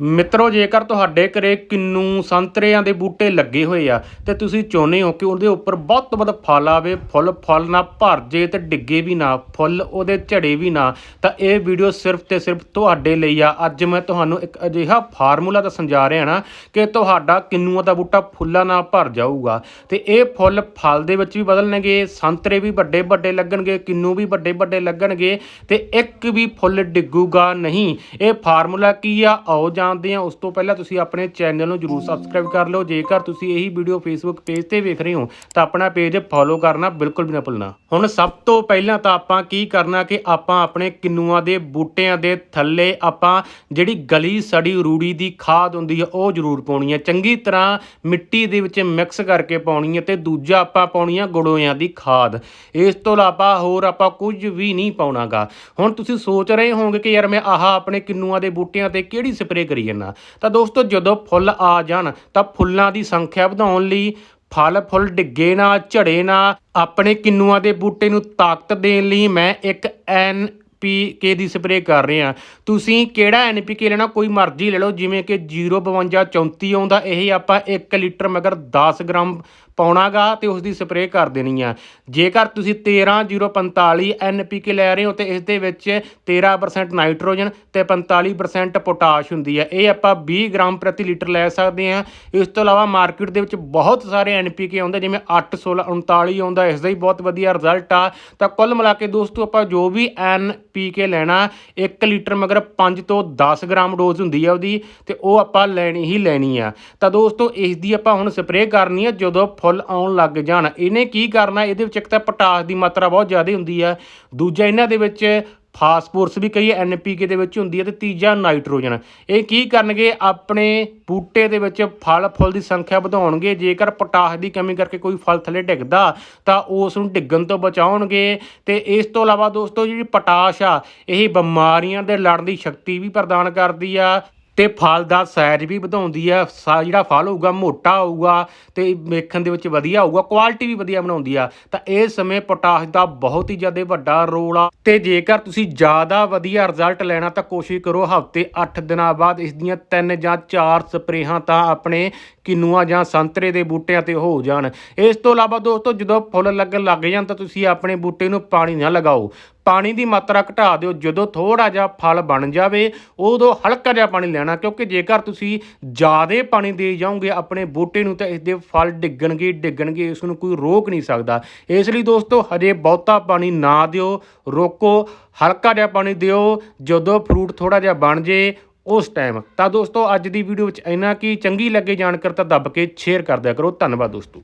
ਮਿੱਤਰੋ, ਜੇਕਰ ਤੁਹਾਡੇ ਘਰੇ ਕਿੰਨੂ ਸੰਤਰਿਆਂ ਦੇ ਬੂਟੇ ਲੱਗੇ ਹੋਏ ਆ, ਤੇ ਤੁਸੀਂ ਚਾਹੁੰਦੇ ਹੋ ਕਿ ਉਹਦੇ ਉੱਪਰ ਬਹੁਤ ਤੋਂ ਵੱਧ ਫਲ ਆਵੇ, ਫੁੱਲ, ਫਲ ਨਾ ਭਰ ਜੇ ਤੇ ਡਿੱਗੇ ਵੀ ਨਾ, ਫੁੱਲ ਉਹਦੇ ਝੜੇ ਵੀ ਨਾ, ਤਾਂ ਇਹ ਵੀਡੀਓ ਸਿਰਫ ਤੇ ਸਿਰਫ ਤੁਹਾਡੇ ਲਈ ਆ। ਅੱਜ ਮੈਂ ਤੁਹਾਨੂੰ ਇੱਕ ਅਜਿਹਾ ਫਾਰਮੂਲਾ ਦੱਸਣ ਜਾ ਰਿਹਾ ਨਾ ਕਿ ਤੁਹਾਡਾ ਕਿੰਨੂਆਂ ਦਾ ਬੂਟਾ ਫੁੱਲਾਂ ਨਾਲ ਭਰ ਜਾਊਗਾ, ਤੇ ਇਹ ਫੁੱਲ ਫਲ ਦੇ ਵਿੱਚ ਵੀ ਬਦਲਣਗੇ, ਸੰਤਰੇ ਵੀ ਵੱਡੇ ਵੱਡੇ ਲੱਗਣਗੇ, ਕਿੰਨੂ ਵੀ ਵੱਡੇ ਵੱਡੇ ਲੱਗਣਗੇ, ਤੇ ਇੱਕ ਵੀ ਫੁੱਲ ਡਿੱਗੂਗਾ ਨਹੀਂ। ਇਹ ਫਾਰਮੂਲਾ ਕੀ ਆ? ਆਓ ਜਾਣਦੇ ਹਾਂ ਉਸ ਤੋਂ ਪਹਿਲਾਂ ਤੁਸੀਂ ਆਪਣੇ ਚੈਨਲ ਨੂੰ ਜਰੂਰ ਸਬਸਕ੍ਰਾਈਬ ਕਰ ਲਓ। ਜੇਕਰ ਤੁਸੀਂ ਇਹੀ ਵੀਡੀਓ ਫੇਸਬੁੱਕ ਪੇਜ ਤੇ ਵੇਖ ਰਹੇ ਹੋ, ਤਾਂ ਆਪਣਾ ਪੇਜ ਫੋਲੋ ਕਰਨਾ ਬਿਲਕੁਲ ਵੀ ਨਾ ਭੁੱਲਣਾ। ਹੁਣ ਸਭ ਤੋਂ ਪਹਿਲਾਂ ਤਾਂ ਆਪਾਂ ਕੀ ਕਰਨਾ ਕਿ ਆਪਾਂ ਆਪਣੇ ਕਿੰਨੂਆਂ ਦੇ ਬੂਟਿਆਂ ਦੇ ਥੱਲੇ ਆਪਾਂ ਜਿਹੜੀ ਗਲੀ ਸੜੀ ਰੂੜੀ ਦੀ ਖਾਦ ਹੁੰਦੀ ਹੈ ਉਹ ਜ਼ਰੂਰ ਪਾਉਣੀ ਹੈ ਚੰਗੀ ਤਰ੍ਹਾਂ ਮਿੱਟੀ ਦੇ ਵਿੱਚ ਮਿਕਸ ਕਰਕੇ ਪਾਉਣੀ ਹੈ ਤੇ ਦੂਜਾ ਆਪਾਂ ਪਾਉਣੀ ਹੈ ਗੜੋਇਆਂ ਦੀ ਖਾਦ। ਇਸ ਤੋਂ ਇਲਾਵਾ ਹੋਰ ਆਪਾਂ ਕੁਝ ਵੀ ਨਹੀਂ ਪਾਉਣਾਗਾ। ਹੁਣ ਤੁਸੀਂ ਸੋਚ ਰਹੇ ਹੋਵੋਗੇ ਕਿ ਯਾਰ ਮੈਂ ਆਹ ਆਪਣੇ ਕਿੰਨੂਆਂ ਦੇ ਬੂਟਿਆਂ ਤੇ ਕਿਹੜੀ ਸਪਰੇਅ ਕਰੀ ਜਾਣਾ ਤਾਂ ਦੋਸਤੋ, ਜਦੋਂ ਫੁੱਲ ਆ ਜਾਣ, ਤਾਂ ਫੁੱਲਾਂ ਦੀ ਸੰਖਿਆ ਵਧਾਉਣ ਲਈ ਫਲ ਫੁੱਲ ਡਿੱਗੇ ਨਾ, ਝੜੇ ਨਾ, ਆਪਣੇ ਕਿੰਨੂਆਂ ਦੇ ਬੂਟੇ ਨੂੰ ਤਾਕਤ ਦੇਣ ਲਈ ਮੈਂ ਇੱਕ ਐਨ ਪੀਕੇ ਦੀ ਸਪਰੇਅ ਕਰ ਰਹੇ। ਆ ਤੁਸੀਂ ਕਿਹੜਾ ਐਨਪੀਕੇ ਲੈਣਾ? ਕੋਈ ਮਰਜ਼ੀ ਲੈ ਲਓ, ਜਿਵੇਂ ਕਿ 05234 ਆਉਂਦਾ, ਇਹ ਆਪਾਂ 1 ਲੀਟਰ ਮਗਰ 10 ਗ੍ਰਾਮ ਪਾਉਣਾਗਾ ਤੇ ਉਸ ਦੀ ਸਪਰੇਅ ਕਰ ਦੇਣੀ ਆ। ਜੇਕਰ ਤੁਸੀਂ 13045 ਐਨਪੀਕੇ ਲੈ ਰਹੇ ਹੋ ਤੇ ਇਸ ਦੇ ਵਿੱਚ 13% ਨਾਈਟ੍ਰੋਜਨ ਤੇ 45% ਪੋਟਾਸ਼ ਹੁੰਦੀ ਹੈ ਇਹ ਆਪਾਂ 20 ਗ੍ਰਾਮ ਪ੍ਰਤੀ ਲੀਟਰ ਲੈ ਸਕਦੇ ਹਾਂ ਇਸ ਤੋਂ ਇਲਾਵਾ ਮਾਰਕੀਟ ਦੇ ਵਿੱਚ ਬਹੁਤ ਸਾਰੇ ਐਨਪੀਕੇ ਆਉਂਦੇ, ਜਿਵੇਂ 8 16 39 ਆਉਂਦਾ, ਇਸ ਦਾ ਹੀ ਬਹੁਤ ਵਧੀਆ ਰਿਜ਼ਲਟ ਆ। ਤਾਂ ਕੁੱਲ ਮਿਲਾ ਕੇ ਦੋਸਤੋ, ਆਪਾਂ ਜੋ ਵੀ ਐਨਪੀਕੇ ਲੈਣਾ 1 ਲੀਟਰ ਮਗਰ 5 ਤੋਂ 10 ਗ੍ਰਾਮ ਡੋਜ਼ ਹੁੰਦੀ ਆ ਉਹਦੀ ਤੇ ਉਹ ਆਪਾਂ ਲੈਣੀ ਹੀ ਲੈਣੀ ਆ। ਤਾਂ ਦੋਸਤੋ, ਇਸ ਦੀ ਆਪਾਂ ਹੁਣ ਸਪਰੇਅ ਕਰਨੀ ਆ, ਜਦੋਂ ਫੁੱਲ ਆਉਣ ਲੱਗ ਜਾਣ। ਇਹਨੇ ਕੀ ਕਰਨਾ? ਇਹਦੇ ਵਿੱਚ ਇੱਕ ਤਾਂ ਪੋਟਾਸ਼ ਦੀ ਮਾਤਰਾ ਬਹੁਤ ਜ਼ਿਆਦਾ ਹੁੰਦੀ ਆ। ਦੂਜਾ ਇਹਨਾਂ ਦੇ ਵਿੱਚ ਫਾਸਫੋਰਸ ਵੀ ਕਈ ਐਨਪੀਕੇ ਦੇ ਵਿੱਚ ਹੁੰਦੀ ਹੈ ਤੇ ਤੀਜਾ ਨਾਈਟ੍ਰੋਜਨ। ਇਹ ਕੀ ਕਰਨਗੇ? ਆਪਣੇ ਬੂਟੇ ਦੇ ਵਿੱਚ ਫਲ, ਫੁੱਲ ਦੀ ਸੰਖਿਆ ਵਧਾਉਣਗੇ। ਜੇਕਰ ਪੋਟਾਸ਼ ਦੀ ਕਮੀ ਕਰਕੇ ਕੋਈ ਫਲ ਥੱਲੇ ਡਿੱਗਦਾ, ਤਾਂ ਉਸ ਨੂੰ ਡਿੱਗਣ ਤੋਂ ਬਚਾਉਣਗੇ। ਤੇ ਇਸ ਤੋਂ ਇਲਾਵਾ ਦੋਸਤੋ ਜਿਹੜੀ ਪੋਟਾਸ਼ ਆ, ਇਹ ਬਿਮਾਰੀਆਂ ਦੇ ਲੜਨ ਦੀ ਸ਼ਕਤੀ ਵੀ ਪ੍ਰਦਾਨ ਕਰਦੀ ਆ। ਤੇ ਫਲ ਦਾ ਸਾਈਜ਼ ਵੀ ਵਧਾਉਂਦੀ ਆ, ਸਾ, ਜਿਹੜਾ ਫਲ ਹੋਊਗਾ ਮੋਟਾ ਹੋਊਗਾ ਤੇ ਵੇਖਣ ਦੇ ਵਿੱਚ ਵਧੀਆ ਹੋਊਗਾ ਕੁਆਲਿਟੀ ਵੀ ਵਧੀਆ ਬਣਾਉਂਦੀ ਆ, ਤਾਂ ਇਸ ਸਮੇਂ ਪੋਟਾਸ਼ ਦਾ ਬਹੁਤ ਹੀ ਜ਼ਿਆਦਾ ਵੱਡਾ ਰੋਲ ਆ। ਤੇ ਜੇਕਰ ਤੁਸੀਂ ਜ਼ਿਆਦਾ ਵਧੀਆ ਰਿਜ਼ਲਟ ਲੈਣਾ ਤਾਂ ਕੋਸ਼ਿਸ਼ ਕਰੋ ਹਫ਼ਤੇ 8 ਦਿਨਾਂ ਬਾਅਦ ਇਸ ਦੀਆਂ ਤਿੰਨ ਜਾਂ ਚਾਰ ਸਪਰੇਹਾਂ ਤਾਂ ਆਪਣੇ ਕਿਨੂਆ ਜਾਂ ਸੰਤਰੇ ਦੇ ਬੂਟਿਆਂ ਤੇ ਹੋ ਜਾਣ। ਇਸ ਤੋਂ ਇਲਾਵਾ ਦੋਸਤੋ, ਜਦੋਂ ਫੁੱਲ ਲੱਗਣ ਲੱਗ ਜਾਣ ਤਾਂ ਤੁਸੀਂ ਆਪਣੇ ਬੂਟੇ ਨੂੰ ਪਾਣੀ ਨਾ ਲਗਾਓ। ਪਾਣੀ ਦੀ ਮਾਤਰਾ ਘਟਾ ਦਿਓ। ਜਦੋਂ ਥੋੜਾ ਜਿਹਾ ਫਲ ਬਣ ਜਾਵੇ, ਉਦੋਂ ਹਲਕਾ ਜਿਹਾ ਪਾਣੀ ਲੈਣਾ। ਕਿਉਂਕਿ ਜੇਕਰ ਤੁਸੀਂ ਜ਼ਿਆਦਾ ਪਾਣੀ ਦੇ ਜਾਓਗੇ ਆਪਣੇ ਬੂਟੇ ਨੂੰ, ਤਾਂ ਇਸ ਦੇ ਫਲ ਡਿੱਗਣਗੇ ਡਿੱਗਣਗੇ, ਇਸ ਨੂੰ ਕੋਈ ਰੋਕ ਨਹੀਂ ਸਕਦਾ। ਇਸ ਲਈ ਦੋਸਤੋ, ਹਜੇ ਬਹੁਤਾ ਪਾਣੀ ਨਾ ਦਿਓ। ਰੋਕੋ, ਹਲਕਾ ਜਿਹਾ ਪਾਣੀ ਦਿਓ। ਜਦੋਂ ਫਰੂਟ ਥੋੜਾ ਜਿਹਾ ਬਣ ਜੇ ਉਸ ਟਾਈਮ ਤਾਂ ਦੋਸਤੋ, ਅੱਜ ਦੀ ਵੀਡੀਓ ਵਿੱਚ ਇੰਨਾ ਕੀ ਚੰਗੀ ਲੱਗੇ ਜਾਣਕਾਰੀ ਤਾਂ ਦੱਬ ਕੇ ਸ਼ੇਅਰ ਕਰ ਦਿਆ ਕਰੋ। ਧੰਨਵਾਦ ਦੋਸਤੋ।